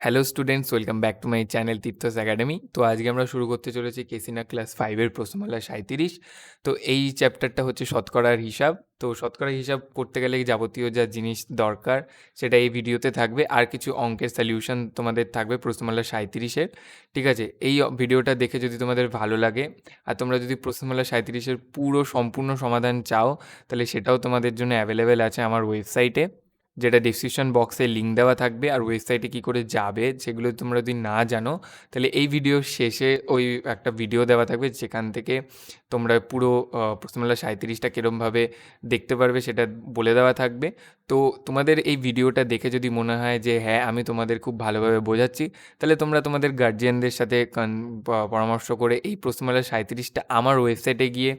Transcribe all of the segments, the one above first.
Hello students welcome back to my channel Tirtha's academy তো আজকে আমরা শুরু করতে চলেছি কেসিনা ক্লাস ফাইভের প্রশ্নমালা সাঁইত্রিশ। তো এই চ্যাপ্টারটা হচ্ছে শতকরার হিসাব। তো শতকরার হিসাব করতে গেলে যাবতীয় যা জিনিস দরকার, সেটা এই ভিডিওতে থাকবে। আর কিছু অঙ্কের সলিউশন তোমাদের থাকবে প্রশ্নমালা সাঁইত্রিশের ঠিক আছে? এই ভিডিওটা দেখে যদি তোমাদের ভালো লাগে, আর তোমরা যদি প্রশ্নমালা সাঁইত্রিশের পুরো সম্পূর্ণ সমাধান চাও, তাহলে সেটাও তোমাদের জন্য অ্যাভেলেবেল আছে আমার ওয়েবসাইটে যেটা ডিসক্রিপশন বক্সে লিঙ্ক দেওয়া থাকবে আর ওয়েবসাইটে কী করে যাবে সেগুলো তোমরা যদি না জানো, তাহলে এই ভিডিওর শেষে ওই একটা ভিডিও দেওয়া থাকবে যেখান থেকে তোমরা পুরো প্রশ্নমালা সাঁইত্রিশটা কীরমভাবে দেখতে পারবে সেটা বলে দেওয়া থাকবে। তো তোমাদের এই ভিডিওটা দেখে যদি মনে হয় যে হ্যাঁ আমি তোমাদের খুব ভালোভাবে বোঝাচ্ছি, তাহলে তোমরা তোমাদের গার্জিয়ানদের সাথে পরামর্শ করে এই প্রশ্নমালা সাঁইত্রিশটা আমার ওয়েবসাইটে গিয়ে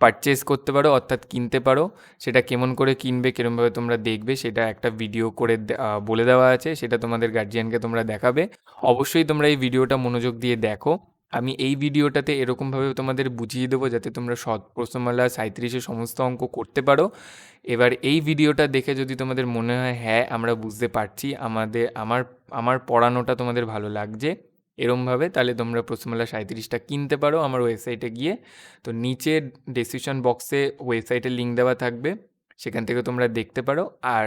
পারচেস করতে পারো, অর্থাৎ কিনতে পারো, সেটা কেমন করে কিনবে, কীরমভাবে তোমরা দেখবে, সেটা একটা ভিডিও করে বলে দেওয়া আছে, সেটা তোমাদের গার্জিয়ানকে তোমরা দেখাবে। অবশ্যই তোমরা এই ভিডিওটা মনোযোগ দিয়ে দেখো। আমি এই ভিডিওটাতে এরকমভাবে তোমাদের বুঝিয়ে দেবো, যাতে তোমরা সৎ প্রশ্নমালা সাঁত্রিশে সমস্ত অঙ্ক করতে পারো। এবার এই ভিডিওটা দেখে যদি তোমাদের মনে হয় হ্যাঁ আমরা বুঝতে পারছি, আমাদের, আমার আমার পড়ানোটা তোমাদের ভালো লাগছে এরমভাবে তাহলে তোমরা প্রশ্নমালা সাঁত্রিশটা কিনতে পারো আমার ওয়েবসাইটে গিয়ে। তো নিচে ডিসক্রিপশন বক্সে ওয়েবসাইটের লিঙ্ক দেওয়া থাকবে, সেখান থেকে তোমরা দেখতে পারো। আর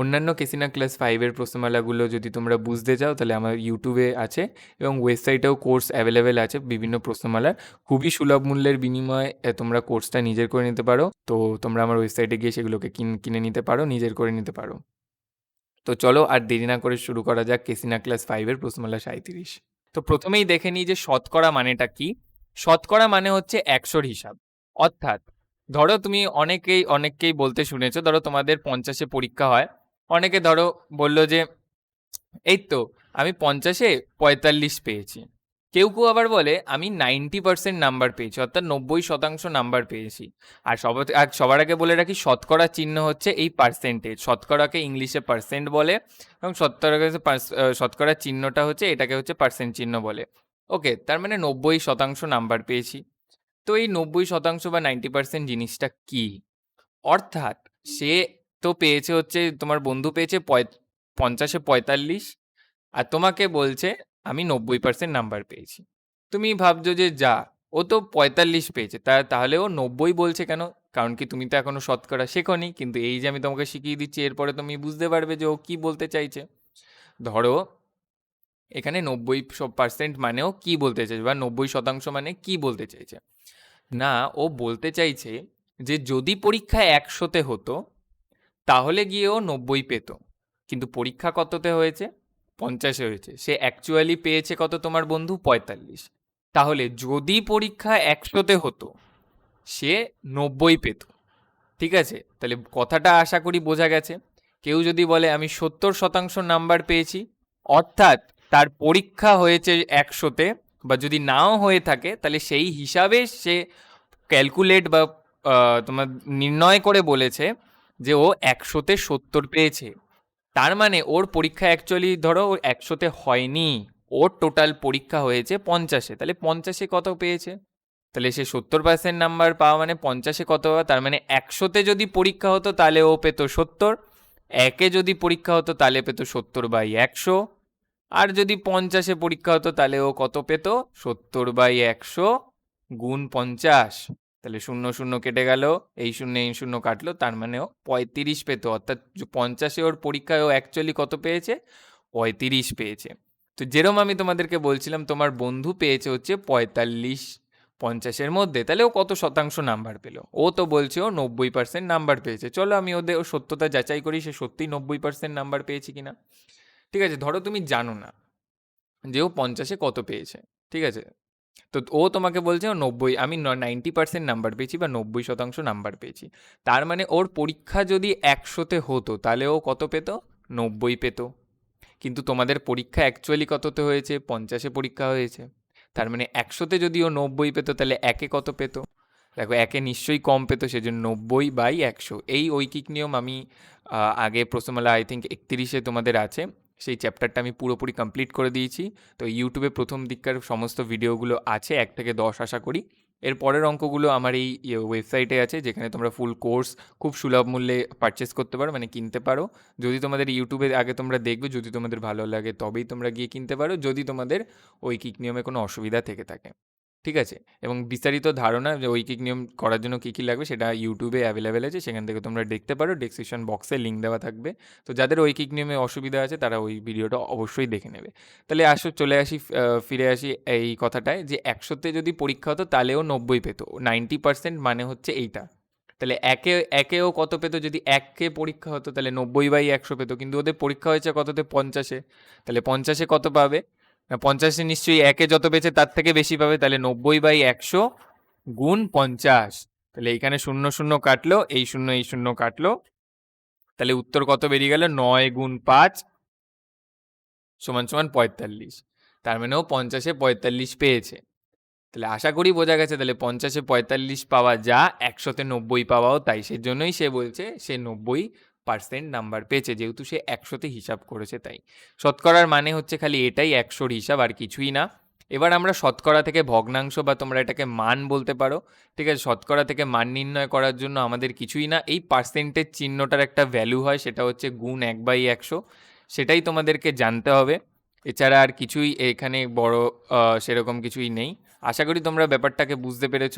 অন্যান্য কেসিনা ক্লাস ফাইভের প্রশ্নমালাগুলো যদি তোমরা বুঝতে চাও, তাহলে আমার ইউটিউবে আছে এবং ওয়েবসাইটেও কোর্স অ্যাভেলেবেল আছে বিভিন্ন প্রশ্নমালার খুবই সুলভ মূল্যের বিনিময়ে তোমরা কোর্সটা নিজের করে নিতে পারো। তো তোমরা আমার ওয়েবসাইটে গিয়ে সেগুলোকে কিনে নিতে পারো, নিজের করে নিতে পারো। তো চলো আর দেরি না করে শুরু করা যাক কেসিনা ক্লাস ফাইভের প্রশ্নমালা সাঁত্রিশ তো প্রথমেই দেখে নিই যে শতকরা মানেটা কি। শতকরা মানে হচ্ছে একশোর হিসাব। অর্থাৎ ধরো তুমি অনেকেই, অনেককেই বলতে শুনেছো, ধরো তোমাদের পঞ্চাশে পরীক্ষা হয়। অনেকে ধরো বলল যে, এই তো আমি পঞ্চাশে পঁয়তাল্লিশ পেয়েছি। কেউ কেউ আবার বলে, আমি নাইনটি পার্সেন্ট নাম্বার পেয়েছি, অর্থাৎ নব্বই শতাংশ নাম্বার পেয়েছি। আর সব সবার আগে বলে রাখি, শতকরা চিহ্ন হচ্ছে এই পার্সেন্টেজ শতকরাকে ইংলিশে পার্সেন্ট বলে এবং শতকরাকে শতকরা চিহ্নটা হচ্ছে, এটাকে হচ্ছে পার্সেন্ট চিহ্ন বলে। ওকে, তার মানে নব্বই শতাংশ নাম্বার পেয়েছি। তো এই নব্বই শতাংশ বা নাইনটি পার্সেন্ট জিনিসটা কি? অর্থাৎ সে তো পেয়েছে হচ্ছে, তোমার বন্ধু পেয়েছে পঞ্চাশে পঁয়তাল্লিশ, আর তোমাকে বলছে আমি নব্বই পার্সেন্ট নাম্বার পেয়েছি। তুমি ভাবছ যে, যা, ও তো পঁয়তাল্লিশ পেয়েছে, তা, তাহলে ও নব্বই বলছে কেন? কারণ কি তুমি তো এখনও শতকরা শেখনি, কিন্তু এই যে আমি তোমাকে শিখিয়ে দিচ্ছি, এরপরে তুমি বুঝতে পারবে যে ও কি বলতে চাইছে। ধরো, এখানে নব্বই পার্সেন্ট মানেও কী বলতে চাইছে বা নব্বই শতাংশ মানে কি বলতে চাইছে? না, ও বলতে চাইছে যে, যদি পরীক্ষা একশোতে হতো, তাহলে গিয়ে ও নব্বই পেত। কিন্তু পরীক্ষা কততে হয়েছে? পঞ্চাশে হয়েছে। সে অ্যাকচুয়ালি পেয়েছে কত তোমার বন্ধু? পঁয়তাল্লিশ। তাহলে যদি পরীক্ষা একশোতে হতো, সে নব্বই পেত। ঠিক আছে? তাহলে কথাটা আশা করি বোঝা গেছে। কেউ যদি বলে, আমি সত্তর শতাংশ নাম্বার পেয়েছি। অর্থাৎ তার পরীক্ষা হয়েছে একশোতে বা যদি নাও হয়ে থাকে, তাহলে সেই হিসাবে সে ক্যালকুলেট বা তোমার নির্ণয় করে বলেছে যে ও একশোতে সত্তর পেয়েছে। তার মানে ওর পরীক্ষা অ্যাকচুয়ালি ধরো ওর একশোতে হয়নি, ওর টোটাল পরীক্ষা হয়েছে পঞ্চাশে, তাহলে পঞ্চাশে কত পেয়েছে? তাহলে সে সত্তর পার্সেন্ট নাম্বার পাওয়া মানে পঞ্চাশে কত পাওয়া? তার মানে একশোতে যদি পরীক্ষা হতো তাহলে ও পেতো সত্তর, একে যদি পরীক্ষা হতো তাহলে পেতো সত্তর বাই একশো, আর যদি পঞ্চাশে পরীক্ষা হতো তাহলে ও কত পেত? সত্তর বাই একশো গুণ পঞ্চাশ। তাহলে শূন্য শূন্য কেটে গেল, এই শূন্য এই শূন্য কাটলো, তার মানে ও পঁয়ত্রিশ পেত, অর্থাৎ পঞ্চাশে ওর পরীক্ষায় ও অ্যাকচুয়ালি কত পেয়েছে? পঁয়ত্রিশ পেয়েছে। তো যেরম আমি তোমাদেরকে বলছিলাম, তোমার বন্ধু পেয়েছে হচ্ছে পঁয়তাল্লিশ পঞ্চাশের মধ্যে, তাহলে ও কত শতাংশ নাম্বার পেল? ও তো বলছে ও নব্বই পার্সেন্ট নাম্বার পেয়েছে। চলো আমি ওদের, ও সত্যতা যাচাই করি সে সত্যিই নব্বই পার্সেন্ট নাম্বার পেয়েছি কিনা। ঠিক আছে, ধরো তুমি জানো না যে ও পঞ্চাশে কত পেয়েছে। ঠিক আছে? তো ও তোমাকে বলছে ও নব্বই, আমি নাইনটি পার্সেন্ট নাম্বার পেয়েছি বা নব্বই শতাংশ নাম্বার পেয়েছি। তার মানে ওর পরীক্ষা যদি একশোতে হতো, তাহলে ও কত পেত? নব্বই পেত। কিন্তু তোমাদের পরীক্ষা অ্যাকচুয়ালি কততে হয়েছে? পঞ্চাশে পরীক্ষা হয়েছে। তার মানে একশোতে যদি ও নব্বই পেতো, তাহলে একে কত পেত? দেখো, একে নিশ্চয়ই কম পেতো, সেজন্য নব্বই বাই একশো। এই ঐকিক নিয়ম আমি আগে প্রথমবেলা আই থিঙ্ক একত্রিশে তোমাদের আছে। সেই চ্যাপ্টারটা আমি পুরোপুরি কমপ্লিট করে দিয়েছি। তো ইউটিউবে প্রথম দিককার সমস্ত ভিডিওগুলো আছে, এক থেকে দশ আশা করি। এর পরের অঙ্কগুলো আমার এই ওয়েবসাইটে আছে, যেখানে তোমরা ফুল কোর্স খুব সুলভ মূল্যে পারচেস করতে পারো মানে কিনতে পারো। যদি তোমাদের ইউটিউবে আগে তোমরা দেখবে, যদি তোমাদের ভালো লাগে তবেই তোমরা গিয়ে কিনতে পারো। যদি তোমাদের ওই কিক নিয়মে কোনো অসুবিধা থেকে থাকে। ঠিক আছে? এবং বিস্তারিত ধারণা যে ঐকিক নিয়ম করার জন্য কী কী লাগবে সেটা ইউটিউবে অ্যাভেলেবেল আছে, সেখান থেকে তোমরা দেখতে পারো। ডেসক্রিপশন বক্সে লিঙ্ক দেওয়া থাকবে। তো যাদের ঐকিক নিয়মে অসুবিধা আছে, তারা ওই ভিডিওটা অবশ্যই দেখে নেবে। তাহলে আসো, চলে আসি ফিরে আসি এই কথাটায় যে একশোতে যদি পরীক্ষা হতো, তাহলেও নব্বই পেতো। নাইনটি পার্সেন্ট মানে হচ্ছে এইটা। তাহলে একে, একেও কত পেতো? যদি এককে পরীক্ষা হতো, তাহলে নব্বই বাই একশো পেতো। কিন্তু ওদের পরীক্ষা হয়েছে কততে? পঞ্চাশে। তাহলে পঞ্চাশে কত পাবে? পঞ্চাশে নিশ্চয়ই একে যত পেয়েছে তার থেকে বেশি পাবে, তাহলে নব্বই বাই একশো গুণ পঞ্চাশ। তাহলে এইখানে শূন্য শূন্য কাটলো, এই শূন্য এই শূন্য কাটলো। তাহলে উত্তর কত বেরিয়ে গেল? নয় গুণ পাঁচ সমান সমান পঁয়তাল্লিশ। তার মানেও পঞ্চাশে পঁয়তাল্লিশ পেয়েছে। তাহলে আশা করি বোঝা গেছে, তাহলে পঞ্চাশে পঁয়তাল্লিশ পাওয়া যা, একশোতে নব্বই পাওয়াও তাই। সেজন্যই সে বলছে, সে নব্বই পার্সেন্ট নাম্বার পেয়েছে, যেহেতু সে একশোতে হিসাব করেছে তাই। শতকরার মানে হচ্ছে খালি এটাই একশোর হিসাব, আর কিছুই না। এবার আমরা শতকরা থেকে ভগ্নাংশ বা তোমরা এটাকে মান বলতে পারো, ঠিক আছে? শতকরা থেকে মান নির্ণয় করার জন্য আমাদের কিছুই না। এই পার্সেন্টেজ চিহ্নটার একটা ভ্যালু হয়, সেটা হচ্ছে গুণ এক বাই একশো। সেটাই তোমাদেরকে জানতে হবে। এছাড়া আর কিছুই এখানে বড় সেরকম কিছুই নেই। আশা করি তোমরা ব্যাপারটাকে বুঝতে পেরেছ।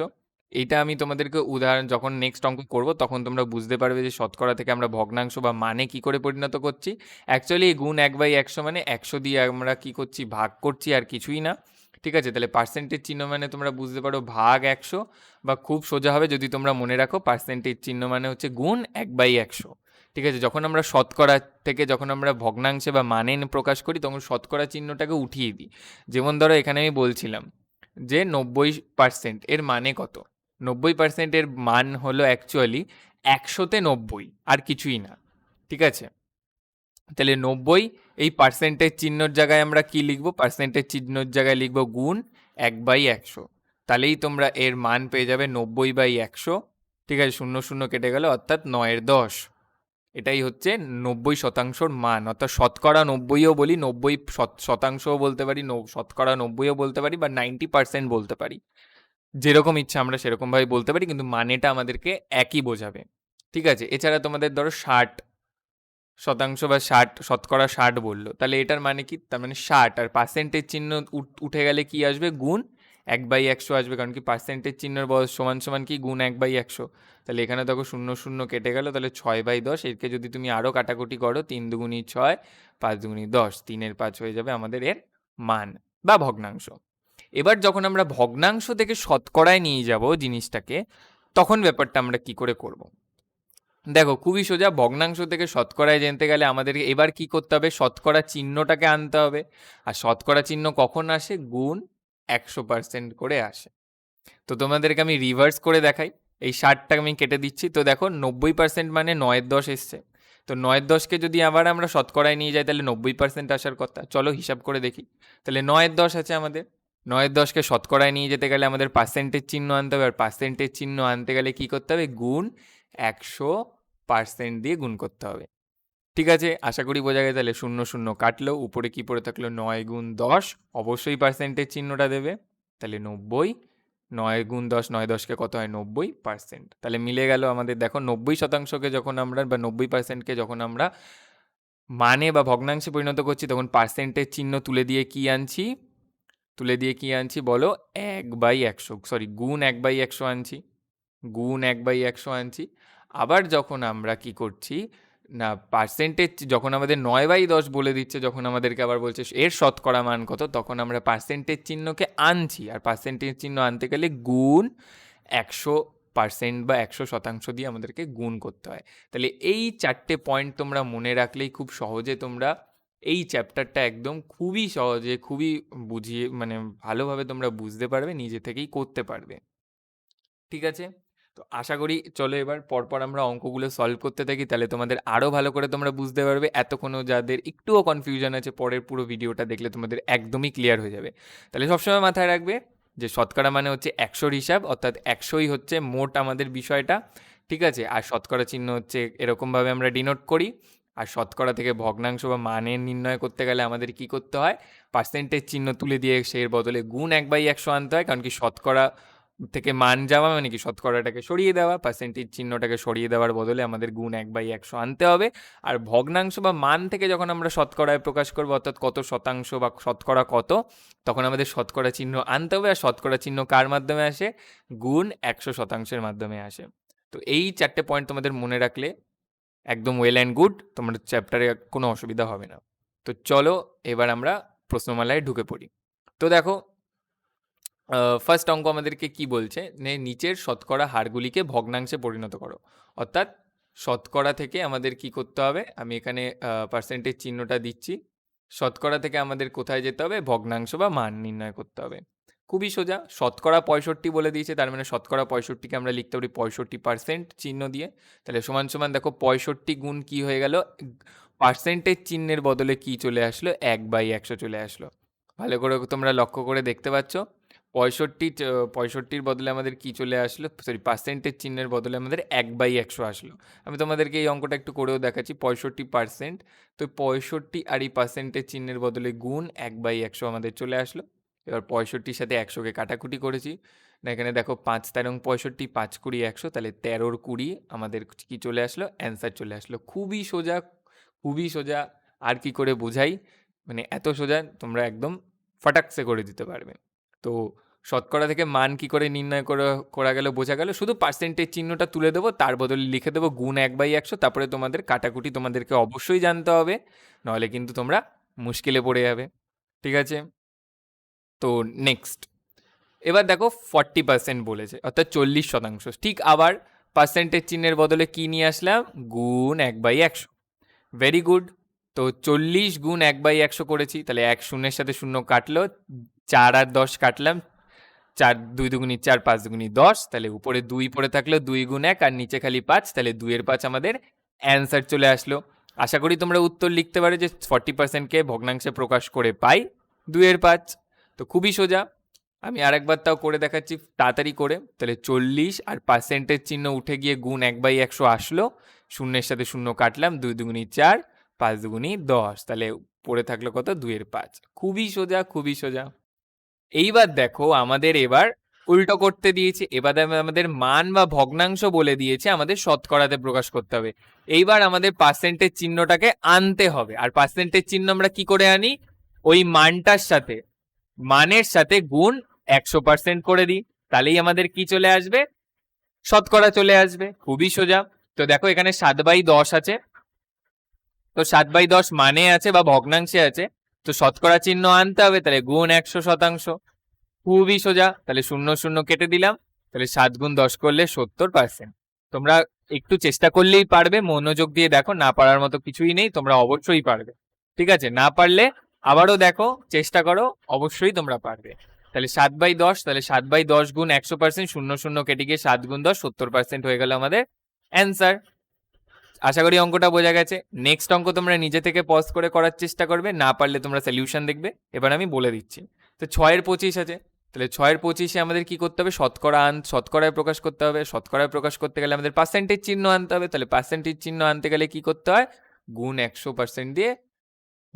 এইটা আমি তোমাদেরকে উদাহরণ, যখন নেক্সট অঙ্ক করব, তখন তোমরা বুঝতে পারবে যে শতকরা থেকে আমরা ভগ্নাংশ বা মানে কি করে পরিণত করছি। অ্যাকচুয়ালি এই গুণ এক বাই একশো মানে একশো দিয়ে আমরা কি করছি, ভাগ করছি আর কিছুই না। ঠিক আছে? তাহলে পার্সেন্টেজ চিহ্ন মানে তোমরা বুঝতে পারো ভাগ একশো বা খুব সোজা হবে যদি তোমরা মনে রাখো পার্সেন্টেজ চিহ্ন মানে হচ্ছে গুণ এক বাই একশো। ঠিক আছে? যখন আমরা শতকরা থেকে যখন আমরা ভগ্নাংশে বা মানে প্রকাশ করি, তখন শতকরা চিহ্নটাকে উঠিয়ে দিই। যেমন ধরো এখানে আমি বলছিলাম যে নব্বই পার্সেন্ট এর মানে কত? নব্বই পার্সেন্টের মান হলো অ্যাকচুয়ালি একশোতে নব্বই, আর কিছুই না, ঠিক আছে? তাহলে নব্বই, এই পার্সেন্টেজ চিহ্নর জায়গায় আমরা কি লিখব? পার্সেন্টেজ চিহ্নর জায়গায় লিখব গুণ এক বাই একশো। তাহলেই তোমরা এর মান পেয়ে যাবে নব্বই বাই একশো, ঠিক আছে? শূন্য শূন্য কেটে গেল, অর্থাৎ নয়ের দশ। এটাই হচ্ছে নব্বই শতাংশর মান, অর্থাৎ শতকরা নব্বইও বলি, নব্বই শতাংশও বলতে পারি, শতকরা নব্বইও বলতে পারি, বা নাইনটি পার্সেন্ট বলতে পারি। যেরকম ইচ্ছা আমরা সেরকমভাবে বলতে পারি, কিন্তু মানেটা আমাদেরকে একই বোঝাবে। ঠিক আছে? এছাড়া তোমাদের ধরো ষাট শতাংশ বা ষাট, শতকরা ষাট বলল। তাহলে এটার মানে কি? তার মানে ষাট। আর পার্সেন্টেজ চিহ্ন উঠ- গেলে কি আসবে? গুণ এক বাই একশো আসবে। কারণ কি পার্সেন্টেজ চিহ্নের বয়স সমান সমান কি? গুণ এক বাই একশো। তাহলে এখানে দেখো শূন্য শূন্য কেটে গেল। তাহলে ছয় বাই দশ। এরকে যদি তুমি আরও কাটাকুটি করো, তিন দুগুণি ছয়, পাঁচ দুগুণি দশ। তিনের পাঁচ হয়ে যাবে আমাদের এর মান বা ভগ্নাংশ। এবার যখন আমরা ভগ্নাংশ থেকে শতকরায় নিয়ে যাব জিনিসটাকে, তখন ব্যাপারটা আমরা কি করে করব। দেখো, খুবই সোজা, ভগ্নাংশ থেকে শতকরায় জানতে গেলে আমাদেরকে এবার কি করতে হবে? শতকরা চিহ্নটাকে আনতে হবে। আর শতকরা চিহ্ন কখন আসে? গুণ একশো পার্সেন্ট করে আসে। তো তোমাদেরকে আমি রিভার্স করে দেখাই। এই ষাটটা আমি কেটে দিচ্ছি। তো দেখো, নব্বই পার্সেন্ট মানে নয়ের দশ এসছে। তো নয়ের দশকে যদি আবার আমরা শতকরায় নিয়ে যাই, তাহলে নব্বই পার্সেন্ট আসার কথা। চলো হিসাব করে দেখি। তাহলে নয়ের দশ আছে আমাদের। নয়ের দশকে শতকরায় নিয়ে যেতে গেলে আমাদের পার্সেন্টেজ চিহ্ন আনতে হবে। আর পার্সেন্টেজ চিহ্ন আনতে গেলে কি করতে হবে? গুণ একশো পার্সেন্ট দিয়ে গুণ করতে হবে। ঠিক আছে? আশা করি বোঝা গেছে। তাহলে শূন্য শূন্য কাটলো। উপরে কি পড়ে থাকল? নয় গুণ দশ। অবশ্যই পার্সেন্টেজ চিহ্নটা দেবে। তাহলে নব্বই। নয় গুণ দশ, নয় দশকে কত হয়? নব্বই পার্সেন্ট তাহলে মিলে গেল আমাদের, দেখো, নব্বই শতাংশকে যখন আমরা বা নব্বই পার্সেন্টকে যখন আমরা মানে বা ভগ্নাংশে পরিণত করছি, তখন পার্সেন্টেজ চিহ্ন তুলে দিয়ে কি আনছি? তুলে দিয়ে কি আনছি বলো? এক বাই একশো সরি গুণ এক বাই একশো আনছি, গুণ এক বাই একশো আনছি। আবার যখন আমরা কি করছি, না পার্সেন্টেজ যখন আমাদের নয় বাই দশ বলে দিচ্ছে, যখন আমাদেরকে আবার বলছে এর শতকরা মান কত, তখন আমরা পার্সেন্টেজ চিহ্নকে আনছি। আর পার্সেন্টেজ চিহ্ন আনতে গেলে গুণ একশো পার্সেন্ট বা একশো শতাংশ দিয়ে আমাদেরকে গুণ করতে হয়। তাহলে এই চারটে পয়েন্ট তোমরা মনে রাখলেই খুব সহজে তোমরা এই চ্যাপ্টারটা একদম খুবই সহজে, খুবই বুঝিয়ে মানে ভালোভাবে তোমরা বুঝতে পারবে, নিজে থেকেই করতে পারবে। ঠিক আছে? তো আশা করি চলো এবার পরপর আমরা অঙ্কগুলো সলভ করতে থাকি, তাহলে তোমাদের আরও ভালো করে তোমরা বুঝতে পারবে। এতক্ষণও যাদের একটুও কনফিউশন আছে, পরের পুরো ভিডিওটা দেখলে তোমাদের একদমই ক্লিয়ার হয়ে যাবে। তাহলে সবসময় মাথায় রাখবে যে শতকরা মানে হচ্ছে একশোর হিসাব, অর্থাৎ একশোই হচ্ছে মোট আমাদের বিষয়টা। ঠিক আছে? আর শতকরা চিহ্ন হচ্ছে এরকমভাবে আমরা ডিনোট করি। আর শতকরা থেকে ভগ্নাংশ বা মানে নির্ণয় করতে গেলে আমাদের কি করতে হয়? পার্সেন্টেজ চিহ্ন তুলে দিয়ে সেই বদলে গুণ এক বাই একশো আনতে হয়। কারণ কি শতকরা থেকে মান যাওয়া মানে কি? শতকরাটাকে সরিয়ে দেওয়া। পার্সেন্টেজ চিহ্নটাকে সরিয়ে দেওয়ার বদলে আমাদের গুণ এক বাই একশো আনতে হবে। আর ভগ্নাংশ বা মান থেকে যখন আমরা শতকরায় প্রকাশ করব, অর্থাৎ কত শতাংশ বা শতকরা কত, তখন আমাদের শতকরা চিহ্ন আনতে হবে। আর শতকরা চিহ্ন কার মাধ্যমে আসে? গুণ একশো শতাংশের মাধ্যমে আসে। তো এই চারটে পয়েন্ট তোমাদের মনে রাখলে একদম ওয়েল অ্যান্ড গুড তোমার চ্যাপ্টারে কোনো অসুবিধা হবে না। তো চলো, এবার আমরা প্রশ্নমালায় ঢুকে পড়ি। তো দেখো ফার্স্ট অঙ্ক আমাদেরকে কি বলছে? নে, নিচের শতকরা হারগুলিকে ভগ্নাংশে পরিণত করো। অর্থাৎ শতকরা থেকে আমাদের কি করতে হবে? আমি এখানে পার্সেন্টেজ চিহ্নটা দিচ্ছি। শতকরা থেকে আমাদের কোথায় যেতে হবে? ভগ্নাংশ বা মান নির্ণয় করতে হবে। খুবই সোজা, শতকরা পঁয়ষট্টি বলে দিয়েছে, তার মানে শতকরা পঁয়ষট্টিকে আমরা লিখতে পারি পঁয়ষট্টি পার্সেন্ট চিহ্ন দিয়ে। তাহলে সমান সমান দেখো পঁয়ষট্টি গুণ কি হয়ে গেল? পার্সেন্টেজ চিহ্নের বদলে কি চলে আসলো? এক বাই একশো চলে আসলো। ভালো করে তোমরা লক্ষ্য করে দেখতে পাচ্ছ, পঁয়ষট্টি পঁয়ষট্টির বদলে আমাদের কি চলে আসলো? সরি পার্সেন্টেজ চিহ্নের বদলে আমাদের এক বাই একশো আসলো। আমি তোমাদেরকে এই অঙ্কটা একটু করেও দেখাচ্ছি, পঁয়ষট্টি পার্সেন্ট তো পঁয়ষট্টি আর এই পার্সেন্টেজ চিহ্নের বদলে গুণ এক বাই একশো আমাদের চলে আসলো। এবার পঁয়ষট্টির সাথে একশোকে কাটাকুটি করেছি। না এখানে দেখো পাঁচ তেরো পঁয়ষট্টি, পাঁচ কুড়ি, একশো, তাহলে তেরোর কুড়ি আমাদের কি চলে আসলো? অ্যান্সার চলে আসলো। খুবই সোজা খুবই সোজা আর কি করে বোঝাই? মানে এত সোজা তোমরা একদম ফটাকসে করে দিতে পারবে। তো শতকরা থেকে মান কি করে নির্ণয় করা করা গেল, বোঝা গেল। শুধু পার্সেন্টেজ চিহ্নটা তুলে দেবো, তার বদলে লিখে দেবো গুণ এক বাই একশো, তারপরে তোমাদের কাটাকুটি তোমাদেরকে অবশ্যই জানতে হবে। নাহলে কিন্তু তোমরা মুশকিলে পড়ে যাবে। ঠিক আছে? তো নেক্সট এবার দেখো ফর্টি পার্সেন্ট বলেছে, অর্থাৎ চল্লিশ শতাংশ। ঠিক আবার পার্সেন্টেজ চিহ্নের বদলে কি নিয়ে আসলাম? গুণ এক বাই একশো। ভেরি গুড তো চল্লিশ গুণ এক বাই একশো করেছি, তাহলে এক শূন্যের সাথে শূন্য কাটলো, চার আর দশ কাটলাম, চার, দুই দুগুনি চার, পাঁচ দুগুনি দশ, তাহলে উপরে দুই পড়ে থাকল, দুই গুণ এক, আর নিচে খালি পাঁচ, তাহলে দুইয়ের পাঁচ আমাদের অ্যান্সার চলে আসলো। আশা করি তোমরা উত্তর লিখতে পারো যে ফর্টি পার্সেন্টকে ভগ্নাংশে প্রকাশ করে পাই, দুইয়ের পাঁচ। তো খুবই সোজা। আমি আরেকবার তাও করে দেখাচ্ছি, তাড়াতাড়ি করে। তাহলে চল্লিশ আর পার্সেন্টেজ চিহ্ন উঠে গিয়ে গুণ এক বাই একশো আসলো। শূন্যের সাথে শূন্য কাটলাম, দুই দুগুনি চার, পাঁচ দুগুনি দশ। তাহলে পড়ে থাকল কত? দুইয়ের পাঁচ। খুবই সোজা খুবই সোজা। এইবার দেখো, আমাদের এবার উল্টো করতে দিয়েছে। এবার আমাদের মান বা ভগ্নাংশ বলে দিয়েছে, আমাদের শতকরাতে প্রকাশ করতে হবে। এইবার আমাদের পার্সেন্টেজ চিহ্নটাকে আনতে হবে। আর পার্সেন্টেজ চিহ্ন আমরা কি করে আনি? ওই মানটার সাথে। মানের সাথে গুণ একশো পার্সেন্ট করে দিই। তাহলেই আমাদের কি চলে আসবে? শতকরা চলে আসবে। খুবই সোজা। তো দেখো এখানে সাত বাই দশ আছে। তো সাত বাই দশ মানে আছে বা ভগ্নাংশে আছে। তো শতকরা চিহ্ন আনতে হবে, তাহলে গুণ একশো শতাংশ। খুবই সোজা। তাহলে শূন্য শূন্য কেটে দিলাম। তাহলে সাত গুণ দশ করলে সত্তর পার্সেন্ট তোমরা একটু চেষ্টা করলেই পারবে। মনোযোগ দিয়ে দেখো, না পারার মতো কিছুই নেই। তোমরা অবশ্যই পারবে। ঠিক আছে? না পারলে আবারও দেখো, চেষ্টা করো, অবশ্যই তোমরা পারবে। তাহলে সাত বাই দশ, তাহলে সাত বাই দশ গুণ একশো পার্সেন্ট শূন্য শূন্য কেটে গিয়ে সাত গুণ দশ, সত্তর পার্সেন্ট হয়ে গেল আমাদের অ্যান্সার আশা করি অঙ্কটা বোঝা গেছে। নেক্সট অঙ্ক তোমরা নিজে থেকে পজ করে করার চেষ্টা করবে, না পারলে তোমরা সলিউশন দেখবে। এবার আমি বলে দিচ্ছি। তো ছয়ের পঁচিশ আছে। তাহলে ছয়ের পঁচিশে আমাদের কি করতে হবে? শতকরা আন, শতকরায় প্রকাশ করতে হবে। শতকরায় প্রকাশ করতে গেলে আমাদের পার্সেন্টেজ চিহ্ন আনতে হবে। তাহলে পার্সেন্টেজ চিহ্ন আনতে গেলে কি করতে হয়? গুণ একশো পার্সেন্ট দিয়ে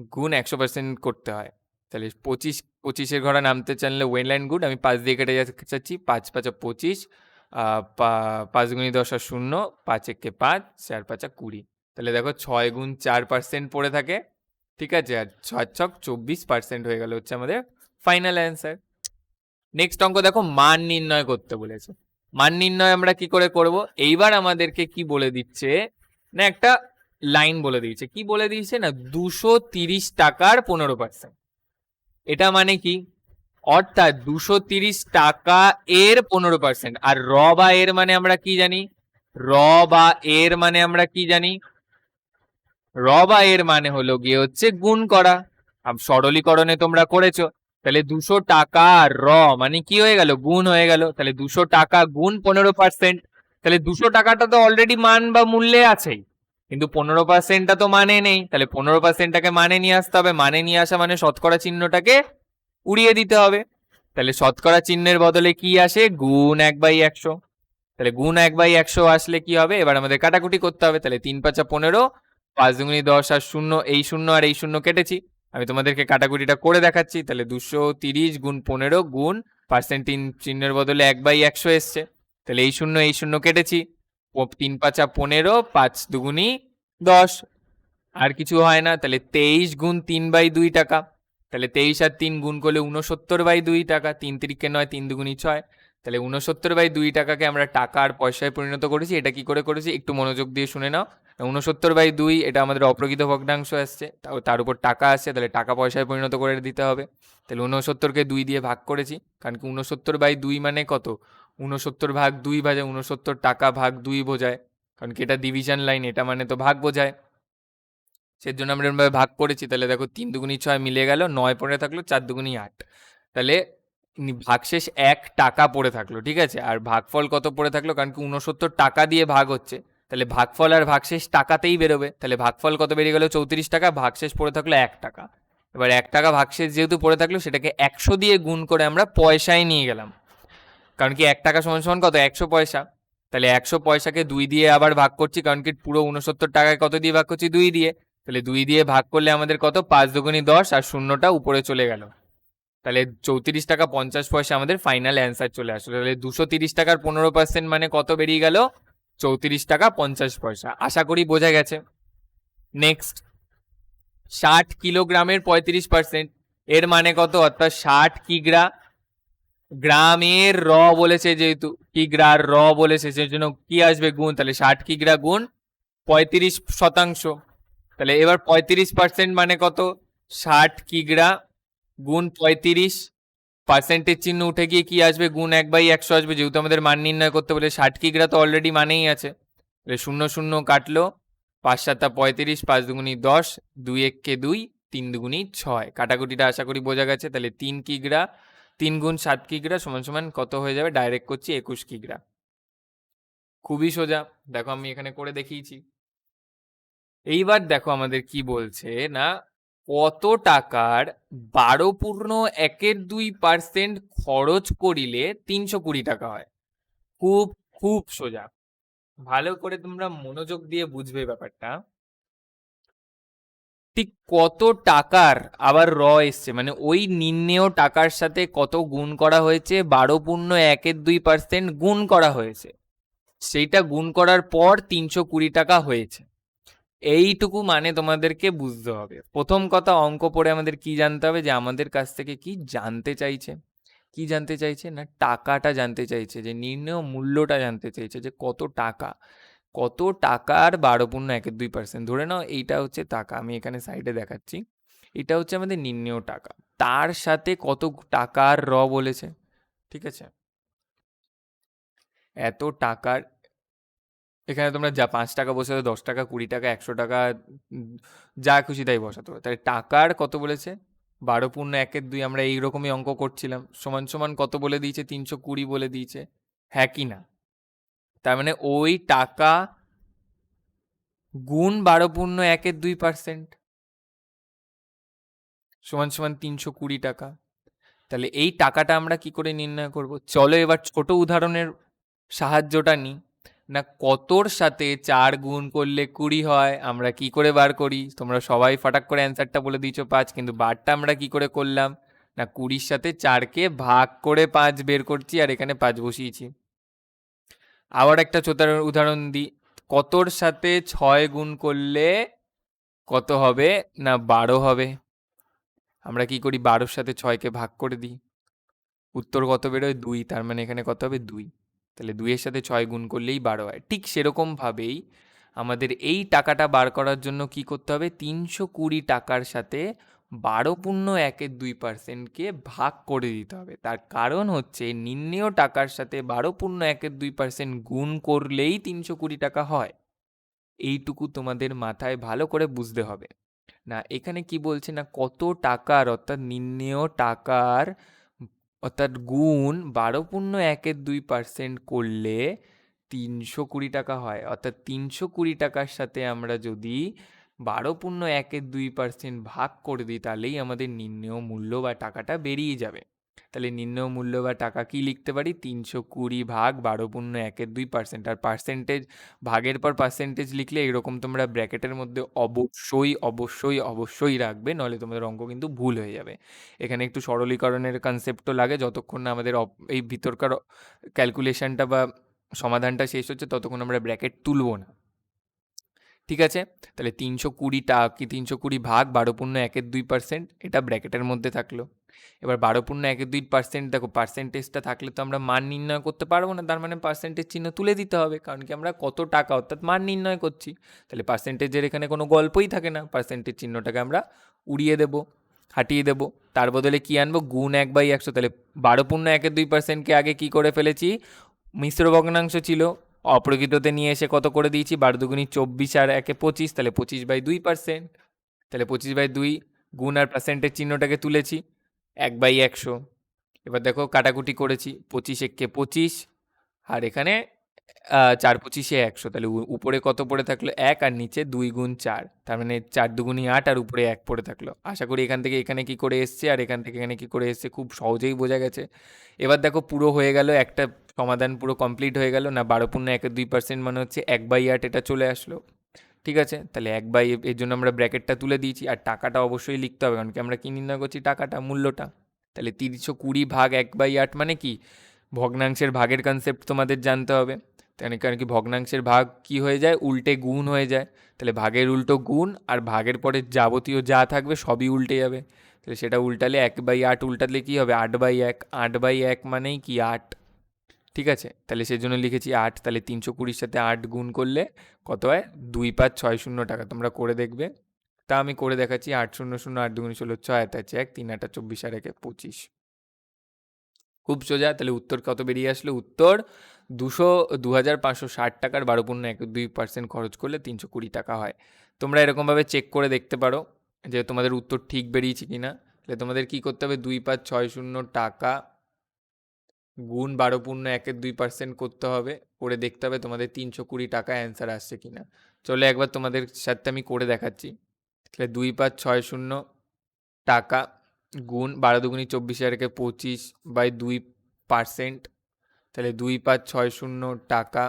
গুণ একশো পার্সেন্ট করতে হয়। তাহলে পঁচিশ পঁচিশের ঘরে নামতে চাইলে ওয়েল অ্যান্ড গুড আমি পাঁচ দিয়ে কেটে যেতে চাচ্ছি পাঁচ পাঁচা পঁচিশ আহ, পা- পাঁচ গুণি দশ আর শূন্য পাঁচ একে পাঁচ চার পাঁচা কুড়ি। তাহলে দেখো ছয় গুণ চার পার্সেন্ট পড়ে থাকে ঠিক আছে? আর ছয় ছক চব্বিশ পার্সেন্ট হয়ে গেল হচ্ছে আমাদের ফাইনাল অ্যান্সার নেক্সট অঙ্ক দেখো মান নির্ণয় করতে বলেছে। মান নির্ণয় আমরা কি করে করব? এইবার আমাদেরকে কি বলে দিচ্ছে? না একটা লাইন বলে দিয়েছে। কি বলে দিয়েছে না? দুশো তিরিশ টাকার পনেরো পার্সেন্ট এটা মানে কি? অর্থাৎ দুশো তিরিশ টাকা এর পনেরো পার্সেন্ট আর র বা এর মানে আমরা কি জানি? র বা এর মানে আমরা কি জানি? র বা এর মানে হলো গিয়ে হচ্ছে গুণ করা। সরলীকরণে তোমরা করেছ। তাহলে দুশো টাকা র মানে কি হয়ে গেল? গুণ হয়ে গেল। তাহলে দুশো টাকা গুণ পনেরো পার্সেন্ট তাহলে দুশো টাকাটা তো অলরেডি মান বা মূল্যে আছেই। কিন্তু পনেরো পার্সেন্টটা তো মানে নেই। তাহলে পনেরো পার্সেন্টটাকে মানে নিয়ে আসতে হবে। মানে নিয়ে আসা মানে শতকরা চিহ্নটাকে উড়িয়ে দিতে হবে। তাহলে শতকরা চিহ্নের বদলে কি আসে? গুণ এক বাই একশো। তাহলে গুণ এক বাই একশো আসলে কি হবে? এবার আমাদের কাটাকুটি করতে হবে। তাহলে তিন পাঁচা পনেরো, পাঁচ দুগুনি দশ আর শূন্য, এই শূন্য আর এই শূন্য কেটেছি। আমি তোমাদেরকে কাটাকুটিটা করে দেখাচ্ছি। তাহলে দুশো তিরিশ গুণ পনেরো গুণ পার্সেন্ট তিন চিহ্নের বদলে এক বাই একশো এসছে। তাহলে এই শূন্য এই শূন্য কেটেছি। তিন পাঁচা পনেরো, পাঁচ দুগুনি দশ। আর কিছু হয় না, তাহলে তেইশ গুণ তিন বাই দুই টাকা। তাহলে তেইশ আর তিন গুণ করলে উনসত্তর বাই দুই টাকা, তিন তিরিকে নয়, তিন দুগুনি ছয়। তাহলে উনসত্তর বাই দুই টাকাকে আমরা টাকা আর পয়সায় পরিণত করেছি, এটা কি করে করেছি? একটু মনোযোগ দিয়ে শুনে নাও। উনসত্তর বাই দুই, এটা আমাদের অপ্রকৃত ভগ্নাংশ আসছে তার উপর টাকা আসছে, তাহলে টাকা পয়সায় পরিণত করে দিতে হবে। তাহলে উনসত্তরকে দুই দিয়ে ভাগ করেছি, কারণ কি উনসত্তর বাই দুই মানে কত? উনসত্তর ভাগ দুই ভাজে উনসত্তর টাকা ভাগ দুই বোঝায়। কারণ কি এটা ডিভিশন লাইন এটা মানে তো ভাগ বোঝায়। সেই জন্য আমরা এরমভাবে ভাগ করেছি তাহলে দেখো তিন দুগুনি ছয় মিলে গেল, নয় পড়ে থাকল, চার দুগুনি আট। তাহলে ভাগশেষ এক টাকা পড়ে থাকল, ঠিক আছে? আর ভাগফল কত পড়ে থাকল? কারণ কি উনসত্তর টাকা দিয়ে ভাগ হচ্ছে। তাহলে ভাগফল আর ভাগশেষ টাকাতেই বেরোবে। তাহলে ভাগফল কত বেরিয়ে গেল? চৌত্রিশ টাকা, ভাগশেষ পড়ে থাকল এক টাকা। এবার এক টাকা ভাগশেষ যেহেতু পড়ে থাকল, সেটাকে একশো দিয়ে গুণ করে আমরা পয়সায় নিয়ে গেলাম। কারণ কি এক টাকা সমান সমান কত? একশো পয়সা। তাহলে একশো পয়সাকে দুই দিয়ে আবার ভাগ করছি, কারণ কি পুরো উনসত্তর টাকায় কত দিয়ে ভাগ করছি? দুই দিয়ে। তাহলে দুই দিয়ে ভাগ করলে আমাদের কত? পাঁচ দুগুনি দশ, আর শূন্যটা উপরে চলে গেল। তাহলে চৌত্রিশ টাকা পঞ্চাশ পয়সা আমাদের ফাইনাল অ্যান্সার চলে আসলো। তাহলে দুশো তিরিশ টাকার পনেরো পার্সেন্ট মানে কত বেরিয়ে গেল? চৌত্রিশ টাকা পঞ্চাশ পয়সা। আশা করি বোঝা গেছে। নেক্সট ষাট কিলোগ্রামের পঁয়ত্রিশ পার্সেন্ট এর মানে কত? অর্থাৎ ষাট কিগ্রা গ্রামের র বলেছে যেহেতু কিগ্রার র বলেছে সেই জন্য কি আসবে গুণ? তাহলে ষাট কিগ্রা গুণ? পঁয়ত্রিশ শতাংশ। তাহলে এবার পঁয়ত্রিশ পার্সেন্ট মানে কত? ষাট কিগ্রা গুণ পঁয়ত্রিশ পার্সেন্টের চিহ্ন উঠে গিয়ে কি আসবে? গুণ এক বাই একশো আসবে। যেহেতু আমাদের মান নির্ণয় করতে বলে ষাট কিগ্রা তো অলরেডি মানেই আছে। তাহলে শূন্য শূন্য কাটলো। পাঁচ সাতটা পঁয়ত্রিশ, পাঁচ দুগুনি দশ, দুই এককে দুই, তিন দুগুনি ছয়। কাটাকুটিটা আশা করি বোঝা গেছে। তাহলে তিন কিগ্রা তিন গুণ সাত কিগ্রা সমান সমান কত হয়ে যাবে? ডাইরেক্ট করছি একুশ কিগ্রা। খুবই সোজা। দেখো আমি এখানে করে দেখিয়েছি। এইবার দেখো আমাদের কি বলছে না? কত টাকার বারো পূর্ণ একের দুই পার্সেন্ট খরচ করিলে তিনশো কুড়ি টাকা হয়। খুব খুব সোজা। ভালো করে তোমরা মনোযোগ দিয়ে বুঝবে ব্যাপারটা। ঠিক কত টাকার আবার র এসছে? মানে ওই নির্ণেয় টাকার সাথে কত গুণ করা হয়েছে? বারো পূর্ণ একের দুই পার্সেন্ট গুণ করা হয়েছে। সেইটা গুণ করার পর তিনশো কুড়ি টাকা হয়েছে। এইটুকু মানে তোমাদেরকে বুঝতে হবে। প্রথম কথা, অঙ্ক পড়ে আমাদের কি জানতে হবে? যে আমাদের কাছ থেকে কি জানতে চাইছে? কি জানতে চাইছে? না, টাকাটা জানতে চাইছে। যে নির্ণয় মূল্যটা জানতে চাইছে যে কত টাকা? কত টাকার বারো পূর্ণ একের দুই পার্সেন্ট ধরে নাও এইটা হচ্ছে টাকা, আমি এখানে সাইডে দেখাচ্ছি। এটা হচ্ছে আমাদের নির্ণেয় টাকা। তার সাথে কত টাকার র বলেছে? ঠিক আছে? এত টাকার, এখানে তোমরা যা পাঁচ টাকা বসাতে দশ টাকা, কুড়ি টাকা, একশো টাকা, যা খুশি তাই বসাতে হবে তাহলে টাকার কত বলেছে? বারো পূর্ণ একের দুই আমরা এইরকমই অঙ্ক করছিলাম। সমান সমান কত বলে দিয়েছে? তিনশো কুড়ি বলে দিয়েছে। হ্যাঁ কি না? তার মানে ওই টাকা গুণ বারো পূর্ণ একের দুই পার্সেন্ট সমান সমান তিনশো কুড়ি টাকা। তাহলে এই টাকাটা আমরা কি করে নির্ণয় করব? চলো এবার ছোট উদাহরণের সাহায্যটা নিই না, কতর সাথে চার গুণ করলে কুড়ি হয়? আমরা কি করে বার করি? তোমরা সবাই ফাটাক করে অ্যান্সারটা বলে দিয়েছ পাঁচ, কিন্তু বারটা আমরা কি করে করলাম? না, কুড়ির সাথে চারকে ভাগ করে পাঁচ বের করছি আর এখানে পাঁচ বসিয়েছি। আবার একটা ছোট উদাহরণ দিই কতর সাথে ছয় গুণ করলে কত হবে না বারো হবে? আমরা কি করি? বারোর সাথে ছয়কে ভাগ করে দিই। উত্তর কত বেরোয়? দুই। তার মানে এখানে কত হবে? দুই। তাহলে দুইয়ের সাথে ছয় গুণ করলেই বারো হয়। ঠিক সেরকমভাবেই আমাদের এই টাকাটা বার করার জন্য কি করতে হবে? তিনশো কুড়ি টাকার সাথে বারো পূর্ণ একের দুই পার্সেন্টকে ভাগ করে দিতে হবে। তার কারণ হচ্ছে নির্ণেয় টাকার সাথে বারো পূর্ণ একের দুই পার্সেন্ট গুণ করলেই তিনশো কুড়ি টাকা হয়। এইটুকু তোমাদের মাথায় ভালো করে বুঝতে হবে। না, এখানে কি বলছে না, কত টাকার অর্থাৎ নির্ণেয় টাকার অর্থাৎ গুণ বারো পূর্ণ একের দুই পার্সেন্ট করলে তিনশো কুড়ি টাকা হয়। অর্থাৎ তিনশো কুড়ি টাকার সাথে আমরা যদি বারো পূর্ণ একের দুই পার্সেন্ট ভাগ করে দিই, তাহলেই আমাদের নির্ণেয় মূল্য বা টাকাটা বেরিয়ে যাবে। তাহলে নির্ণয় মূল্য বা টাকা কি লিখতে পারি? তিনশো কুড়ি ভাগ বারো পূর্ণ একের দুই পার্সেন্ট আর পার্সেন্টেজ ভাগের পর পার্সেন্টেজ লিখলে এরকম তোমরা ব্র্যাকেটের মধ্যে অবশ্যই অবশ্যই অবশ্যই রাখবে নাহলে তোমাদের অঙ্ক কিন্তু ভুল হয়ে যাবে। এখানে একটু সরলীকরণের কনসেপ্টও লাগে, যতক্ষণ না আমাদের এই ভিতরকার ক্যালকুলেশনটা বা সমাধানটা শেষ হচ্ছে, ততক্ষণ আমরা ব্র্যাকেট তুলব না। ঠিক আছে? তাহলে তিনশো কুড়ি টাকা কি তিনশো কুড়ি ভাগ বারো পূর্ণ একের দুই পার্সেন্ট এটা ব্র্যাকেটের মধ্যে থাকল। এবার বারো পূর্ণ একের দুই পার্সেন্ট দেখো পার্সেন্টেজটা থাকলে তো আমরা মান নির্ণয় করতে পারব না, তার মানে পার্সেন্টেজ চিহ্ন তুলে দিতে হবে, কারণ কি আমরা কত টাকা অর্থাৎ মান নির্ণয় করছি। তাহলে পার্সেন্টেজের এখানে কোনো গল্পই থাকে না পার্সেন্টেজ চিহ্নটাকে আমরা উড়িয়ে দেবো, হাঁটিয়ে দেবো। তার বদলে কী আনব? গুণ এক বাই একশো, তাহলে বারো পূর্ণ একের দুই পার্সেন্টকে আগে কী করে ফেলেছি? মিশ্র ভগ্নাংশ ছিল অপ্রকৃততে নিয়ে এসে কত করে দিয়েছি? বারো দুগুণি চব্বিশ আর একে পঁচিশ, তাহলে পঁচিশ বাই দুই পার্সেন্ট তাহলে পঁচিশ বাই দুই গুণ আর পার্সেন্টের চিহ্নটাকে তুলেছি, এক বাই একশো। এবার দেখো কাটাকুটি করেছি, পঁচিশ এককে পঁচিশ, আর এখানে চার পঁচিশে একশো। তাহলে উপরে কত পড়ে থাকল? এক আর নিচে দুই গুণ চার। তার মানে চার দুগুনি আট আর উপরে এক পড়ে থাকল। আশা করি এখান থেকে এখানে কি করে এসছে আর এখান থেকে এখানে কি করে এসছে খুব সহজেই বোঝা গেছে। এবার দেখো পুরো হয়ে গেল, একটা সমাধান পুরো কমপ্লিট হয়ে গেল। না, বারো পূর্ণ একের দুই পার্সেন্ট মানে হচ্ছে এক বাই আট এটা চলে আসলো। ঠিক আছে? তাহলে এক বাই এর জন্য আমরা ব্র্যাকেটটা তুলে দিয়েছি। আর টাকাটা অবশ্যই লিখতে হবে, কারণ কি আমরা কি নির্ণয় করছি? টাকাটা, মূল্যটা। তাহলে তিনশো কুড়ি ভাগ এক বাই আট মানে কি? ভগ্নাংশের ভাগের কনসেপ্ট তোমাদের জানতে হবে। তাহলে কারণ কি ভগ্নাংশের ভাগ কি হয়ে যায়? উল্টে গুণ হয়ে যায়। তাহলে ভাগের উল্টো গুণ আর ভাগের পরে যাবতীয় যা থাকবে সবই উল্টে যাবে। তাহলে সেটা উল্টালে এক বাই আট, উল্টালে কী হবে? আট বাই এক। আট বাই এক মানেই কি? আট। ঠিক আছে? তাহলে সেজন্য লিখেছি আট। তাহলে তিনশো কুড়ির সাথে আট গুণ করলে কত হয়? দুই পাঁচ ছয় শূন্য টাকা। তোমরা করে দেখবে। তা আমি করে দেখাচ্ছি। আট শূন্য শূন্য আট দুগুণ ষোলো ছয় তার এক, তিন আটা চব্বিশ আর একে পঁচিশ। খুব সোজা। তাহলে উত্তর কত বেরিয়ে আসলো? উত্তর দুশো দু হাজার পাঁচশো ষাট টাকার বারো পূর্ণ এক, দুই পার্সেন্ট খরচ করলে তিনশো কুড়ি টাকা হয়। তোমরা এরকমভাবে চেক করে দেখতে পারো যে তোমাদের উত্তর ঠিক বেরিয়েছে কি না তাহলে তোমাদের কী করতে হবে? দুই পাঁচ ছয় শূন্য টাকা গুণ বারো পূর্ণ একের দুই পার্সেন্ট করতে হবে। করে দেখতে হবে তোমাদের তিনশো কুড়ি টাকা অ্যান্সার আসছে কি না চলে একবার তোমাদের সাথে আমি করে দেখাচ্ছি। তাহলে দুই পাঁচ ছয় শূন্য টাকা গুণ বারো দুগুনি চব্বিশ হাজারকে পঁচিশ বাই দুই পার্সেন্ট তাহলে দুই পাঁচ ছয় শূন্য টাকা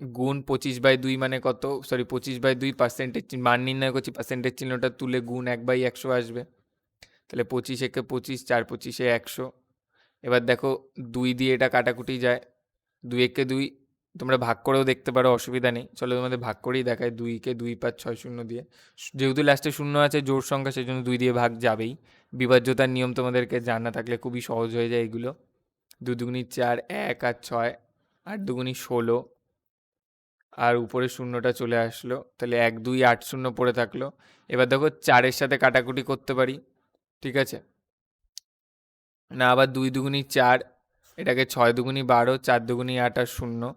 গুণ পঁচিশ বাই দুই মানে কত? সরি পঁচিশ বাই দুই পার্সেন্টেজ মান নির্ণয় করছি পার্সেন্টেজ চিহ্নটা তুলে গুণ এক বাই একশো আসবে। তাহলে পঁচিশ একে পঁচিশ, চার পঁচিশে একশো। এবার দেখো দুই দিয়ে এটা কাটাকুটি যায়। দুই একে দুই, তোমরা ভাগ করেও দেখতে পারো, অসুবিধা নেই। চলো তোমাদের ভাগ করেই দেখায় দুইকে দুই পাঁচ ছয় শূন্য দিয়ে। যেহেতু লাস্টে শূন্য আছে জোর সংখ্যা সেই জন্য দুই দিয়ে ভাগ যাবেই। বিভাজ্যতার নিয়ম তোমাদেরকে জানা থাকলে খুবই সহজ হয়ে যায় এগুলো। দু চার এক আর ছয়, আট দুগুনি ষোলো। আর উপরে শূন্যটা চলে আসলো, তাহলে এক, দুই, আট শূন্য পড়ে থাকল। এবার দেখো চারের সাথে কাটাকুটি করতে পারি, ঠিক আছে? না, আবার দুই দুগুনি চার, এটাকে ছয় দুগুনি বারো, চার দুগুনি আট আর শূন্য।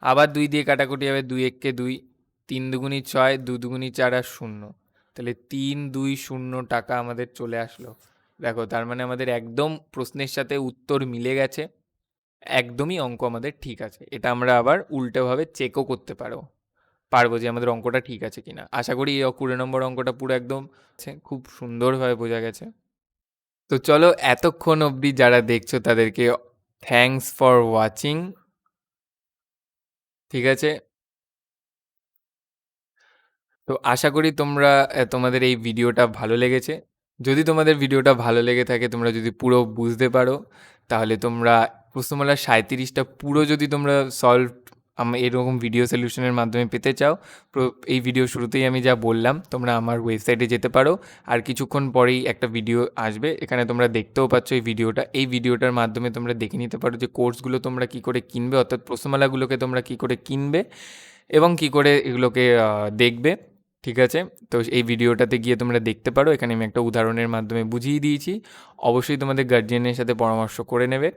আবার দুই দিয়ে কাটাকুটি হবে দুই এককে দুই, তিন দুগুনি ছয়, দু দুগুনি চার আর শূন্য। তাহলে তিন, দুই, শূন্য টাকা আমাদের চলে আসলো। দেখো, তার মানে আমাদের একদম প্রশ্নের সাথে উত্তর মিলে গেছে। একদমই অঙ্ক আমাদের ঠিক আছে। এটা আমরা আবার উল্টোভাবে চেকও করতে পারো। পারব যে আমাদের অঙ্কটা ঠিক আছে কিনা। আশা করি এই কুড়ি নম্বর অঙ্কটা পুরো একদম খুব সুন্দরভাবে বোঝা গেছে। তো চলো, এতক্ষণ অবধি যারা দেখছ তাদেরকে থ্যাঙ্কস ফর ওয়াচিং ঠিক আছে? তো আশা করি তোমরা তোমাদের এই ভিডিওটা ভালো লেগেছে। যদি তোমাদের ভিডিওটা ভালো লেগে থাকে, তোমরা যদি পুরো বুঝতে পারো, তাহলে তোমরা প্রশ্নমালা সাঁত্রিশটা পুরো যদি তোমরা সলভ এরকম ভিডিও সলিউশনের মাধ্যমে পেতে চাও এই ভিডিও শুরুতেই আমি যা বললাম, তোমরা আমার ওয়েবসাইটে যেতে পারো। আর কিছুক্ষণ পরেই একটা ভিডিও আসবে, এখানে তোমরা দেখতেও পাচ্ছ এই ভিডিওটা এই ভিডিওটার মাধ্যমে তোমরা দেখে নিতে পারো যে কোর্সগুলো তোমরা কি করে কিনবে, অর্থাৎ প্রশ্নমালাগুলোকে তোমরা কি করে কিনবে এবং কি করে এগুলোকে দেখবে। ঠিক আছে? তো এই ভিডিওটাতে গিয়ে তোমরা দেখতে পারো। এখানে আমি একটা উদাহরণের মাধ্যমে বুঝিয়ে দিয়েছি। অবশ্যই তোমাদের গার্জিয়ানের সাথে পরামর্শ করে নেবে।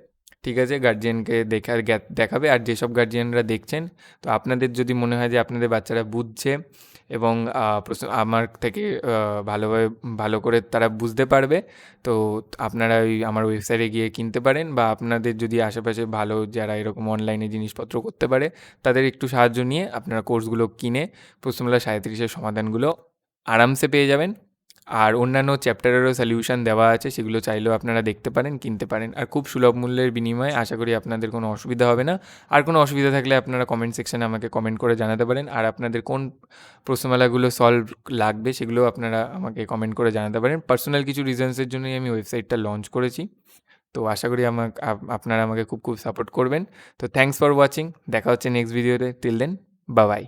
ঠিক আছে গার্জিয়ানকে দেখা জ্ঞা- দেখাবে। আর যেসব গার্জিয়ানরা দেখছেন, তো আপনাদের যদি মনে হয় যে আপনাদের বাচ্চারা বুঝছে এবং প্রশ্ন আমার থেকে ভালোভাবে, ভালো করে তারা বুঝতে পারবে, তো আপনারা ওই আমার ওয়েবসাইটে গিয়ে কিনতে পারেন বা আপনাদের যদি আশেপাশে ভালো যারা এরকম অনলাইনে জিনিসপত্র করতে পারে, তাদের একটু সাহায্য নিয়ে আপনারা কোর্সগুলো কিনে প্রশ্নমালা সাঁত্রিশের সমাধানগুলো আরামসে পেয়ে যাবেন। আর অন্যান্য চ্যাপ্টারেরও সলিউশন দেওয়া আছে, সেগুলো চাইলেও আপনারা দেখতে পারেন, কিনতে পারেন। আর খুব সুলভ মূল্যের বিনিময়ে আশা করি আপনাদের কোনো অসুবিধা হবে না। আর কোনো অসুবিধা থাকলে আপনারা কমেন্ট সেকশানে আমাকে কমেন্ট করে জানাতে পারেন। আর আপনাদের কোন প্রশ্নমালাগুলো সলভ লাগবে সেগুলো আপনারা আমাকে কমেন্ট করে জানাতে পারেন। পার্সোনাল কিছু রিজনসের জন্যই আমি ওয়েবসাইটটা লঞ্চ করেছি। তো আশা করি আমাকে আপনারা আমাকে খুব খুব সাপোর্ট করবেন। তো থ্যাংকস ফর ওয়াচিং দেখা হচ্ছে নেক্সট ভিডিওতে টিল দেন বা বাই